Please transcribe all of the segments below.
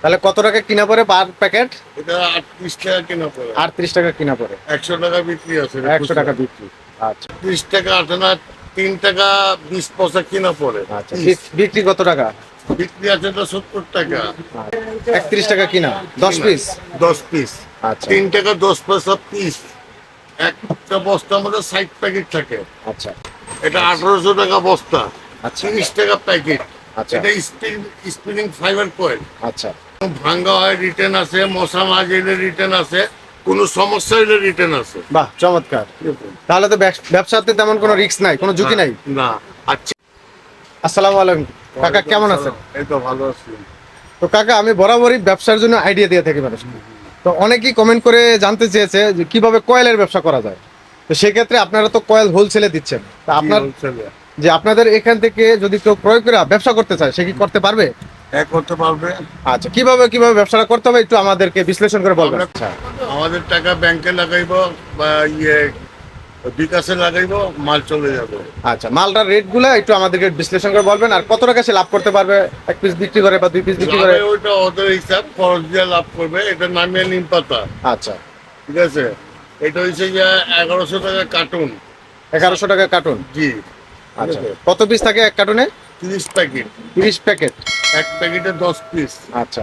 তাহলে কত টাকা কিনা পড়ে পার প্যাকেট? এটা আটত্রিশ টাকা কেনা পড়ে। আটত্রিশ টাকা কিনা পড়ে। একশো টাকা বিক্রি আছে একশো টাকা বিক্রি। আচ্ছা। ত্রিশ টাকা আটানা তিন টাকা বিশ পয়সা কিনা পড়ে। আচ্ছা বিক্রি কত টাকা? বিক্রি আছে তো সত্তর টাকা। একত্রিশ টাকা কিনা? দশ পিস? দশ পিস। আচ্ছা। তিন টাকা দশ পয়সা পিস। একটা বস্তা আমাদের ষাট প্যাকেট থাকে। আচ্ছা। এটা আঠারোশো টাকা বস্তা। আচ্ছা। তিরিশ টাকা প্যাকেট। আচ্ছা। এটা স্প্রিং ফাইবার কয়েল। আচ্ছা। ভাঙ্গা হয় রিটার্ন আছে মশা না গেলে রিটার্ন আছে কোনো সমস্যা হলে রিটার্ন আছে বাহ চমৎকার। তাহলে তো ব্যবস- ব্যবসাতে তেমন কোনো রিস্ক নাই কোনো ঝুঁকি নাই? না আচ্ছা আসসালামু আলাইকুম। কাকা কেমন আছেন? এই তো ভালো আছি। তো কাকা আমি বরাবরই ব্যবসার জন্য আইডিয়া দিয়ে থাকি মানুষ তো অনেকেই কমেন্ট করে জানতে চেয়েছে যে কীভাবে কয়েলের ব্যবসা করা যায়। তো সেক্ষেত্রে আপনারা তো কয়েল হোলসেলে দিচ্ছেন। তা আপনার যে আপনাদের এখান থেকে যদি কেউ ক্রয় করে ব্যবসা করতে চায় সে কি করতে পারবে? করতে পারবে। আচ্ছা কীভাবে কীভাবে ব্যবসাটা করতে হবে একটু আমাদেরকে বিশ্লেষণ করে বলবেন। আচ্ছা। আমাদের টাকা ব্যাংকে লাগাইব বা ইয়ে বিকাশে লাগাইব মাল চলে যাবে। আচ্ছা মালটার রেটগুলো একটু আমাদেরকে বিশ্লেষণ করে বলবেন আর কত টাকা সে লাভ করতে পারবে এক পিস বিক্রি করে বা দুই পিস বিক্রি করে? ওইটা ওদের হিসাব খরচ দিয়ে লাভ করবে এটা নামিয়ে নিম পাতা। আচ্ছা। ঠিক আছে? এটা হচ্ছে যে এগারোশো টাকা কার্টুন। এগারোশো টাকা কার্টুন? জি। আচ্ছা। কত পিস থাকে এক কার্টুনে? তিরিশ প্যাকেট তিরিশ প্যাকেট এক প্যাকেটে দশ পিস আচ্ছা।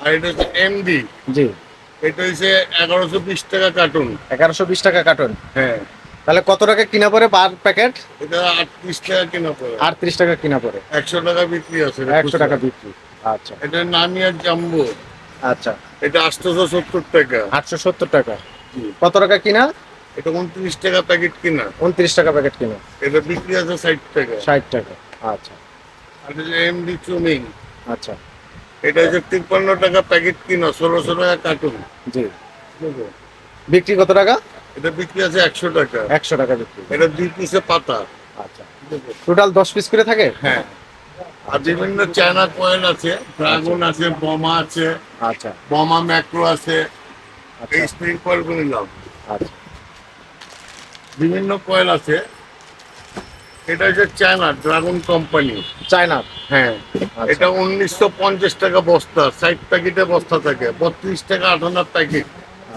আর এটা হচ্ছে এমডি জি। এটা হচ্ছে এগারোশো বিশ টাকা কার্টুন এগারোশো বিশ টাকা কার্টুন হ্যাঁ। তাহলে কত টাকা কিনা পড়ে পার প্যাকেট এটা আটত্রিশ টাকা কেনা পড়ে। আটত্রিশ টাকা কিনা পড়ে। একশো টাকা বিক্রি আছে। একশো টাকা বিক্রি। আচ্ছা। এটা নামিয়া জাম্বো। আচ্ছা। এটা আটশোশো সত্তর টাকা। আটশো সত্তর টাকা। কত টাকা কিনা? এটা উনত্রিশ টাকা প্যাকেট কিনা। উনত্রিশ টাকা প্যাকেট কিনা। এটা বিক্রি আছে ষাট টাকা। ষাট টাকা। আচ্ছা। আর এমডি চুমিং আচ্ছা। এটা হচ্ছে তিপ্পান্ন টাকা প্যাকেট কিনা ষোলোশো টাকা কার্টুন। জি। বিক্রি কত টাকা? এটা বিক্রি আছে একশো টাকা। একশো টাকা বিক্রি। এটা দুই পিসে পাতা। আচ্ছা। টোটাল দশ পিস করে থাকে? হ্যাঁ। আর বিভিন্ন চায়না কয়েল আছে ড্রাগন আছে বোমা আছে আচ্ছা। বোমা ম্যাক্রো আছে আচ্ছা। এই স্প্রিং কয়েলগুলো নিলাম আচ্ছা। বিভিন্ন কয়েল আছে। এটা হচ্ছে চায়না ড্রাগন কোম্পানি। চায়না? হ্যাঁ। আচ্ছা। এটা উনিশশো পঞ্চাশ টাকা বস্তা ষাট প্যাকেটে বস্তা থাকে বত্রিশ টাকা আটানা প্যাকেট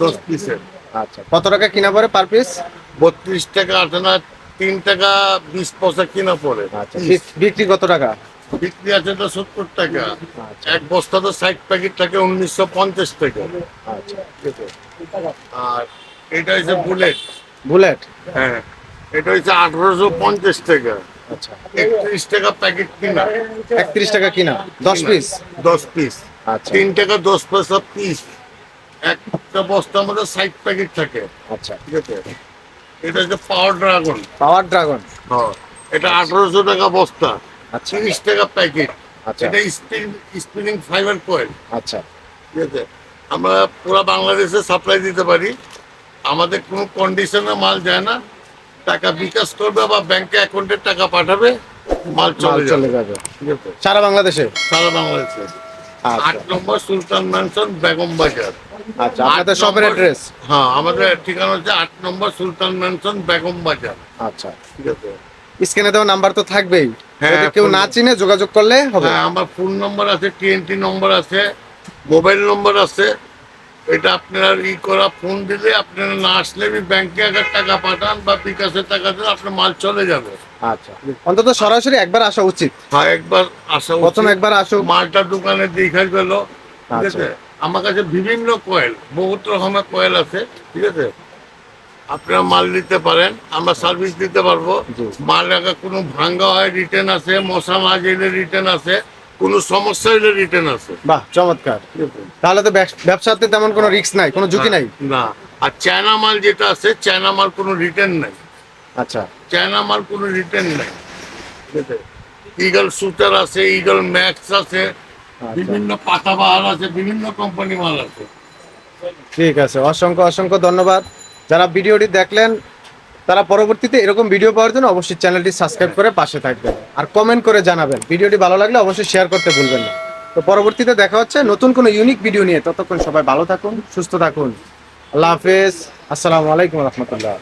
দশ পিসের আচ্ছা কত টাকা কিনা পড়ে পার পিস বত্রিশ টাকা আটানা তিন টাকা বিশ পয়সা কিনা পড়ে। আচ্ছা বিক্রি কত টাকা? বিক্রি আছে তো সত্তর টাকা। আচ্ছা। এক বস্তা তো ষাট প্যাকেট থাকে উনিশশো পঞ্চাশ টাকা। আচ্ছা আর এটা হচ্ছে বুলেট। বুলেট? হ্যাঁ। এটা হচ্ছে আঠারোশো পঞ্চাশ টাকা। আচ্ছা। একত্রিশ টাকা প্যাকেট কিনা। একত্রিশ টাকা কিনা? দশ পিস দশ পিস আচ্ছা। তিন টাকা দশ পয়সা পিস একটা বস্তার মধ্যে ষাট প্যাকেট থাকে। আচ্ছা। ঠিক আছে? এটা হচ্ছে পাওয়ার ড্রাগন পাওয়ার ড্রাগন হ্যাঁ। এটা আঠারোশো টাকা বস্তা। আচ্ছা। তিরিশ টাকা প্যাকেট আচ্ছা। এটা স্প্রিং স্প্রিং ফাইবার কয়েল আচ্ছা। ঠিক আছে? আমরা পুরো বাংলাদেশে সাপ্লাই দিতে পারি। আমাদের কোনো কন্ডিশনে মাল যায় না। টাকা বিকাশ করবে বা ব্যাংকে অ্যাকাউন্টের টাকা পাঠাবে মাল চলে চলে যাবে। সারা বাংলাদেশে? সারা বাংলাদেশে। আট আচ্ছা নম্বর সুলতান ম্যানশন বেগম বাজার। আচ্ছা আট শপের অ্যাড্রেস হ্যাঁ আমাদের ঠিকানা হচ্ছে আট নম্বর সুলতান ম্যানশন বেগম বাজার। আচ্ছা। ঠিক আছে? স্ক্রিনে দেওয়া নাম্বার তো থাকবেই। হ্যাঁ, যদি কেউ না চিনে যোগাযোগ করলে হবে। হ্যাঁ আমার ফোন নম্বর আছে টিএনটি নম্বর আছে মোবাইল নম্বর আছে। এটা আপনার ই করা ফোন দিলে আপনারা না আসলে আমি ব্যাংকে আগে টাকা পাঠান বা বিকাশের টাকা দিলে আপনার মাল চলে যাবে। আচ্ছা। অন্তত সরাসরি একবার আসা উচিত। হ্যাঁ একবার আসা প্রথম একবার আসুক। মালটা দোকানে দেখে গেল ঠিক আচ্ছা। আছে? আমার কাছে বিভিন্ন কয়েল বহুত রকমের কয়েল আছে ঠিক আছে? আপনারা মাল নিতে পারেন আমরা সার্ভিস দিতে পারব। মাল কোনো ভাঙ্গা হয় রিটার্ন আছে মশা না গেলে রিটার্ন আছে। কোনো সমস্যা হলে রিটার্ন আছে। বাহ চমৎকার। তাহলে তো ব্যবস- ব্যবসাতে তেমন কোনো রিস্ক নাই কোনো ঝুঁকি নাই? না। আর চায়না মাল যেটা আছে চায়না মাল কোনো রিটার্ন নাই। আচ্ছা। চায়না মাল কোনো রিটার্ন নাই। ইগল সুটার আছে ইগল ম্যাক্স আছে আচ্ছা। বিভিন্ন পাতাবাহার আছে বিভিন্ন কোম্পানি মাল আছে। ঠিক আছে অসংখ্য অসংখ্য ধন্যবাদ। যারা ভিডিওটি দেখলেন তারা পরবর্তীতে এরকম ভিডিও পাওয়ার জন্য অবশ্যই চ্যানেলটি সাবস্ক্রাইব করে পাশে থাকবেন। আর কমেন্ট করে জানাবেন। ভিডিওটি ভালো লাগলে অবশ্যই শেয়ার করতে ভুলবেন না। তো পরবর্তীতে দেখা হচ্ছে নতুন কোনো ইউনিক ভিডিও নিয়ে। ততক্ষণ সবাই ভালো থাকুন, সুস্থ থাকুন। আল্লাহ হাফেজ। আসসালামু আলাইকুম রহমতুল্লাহ।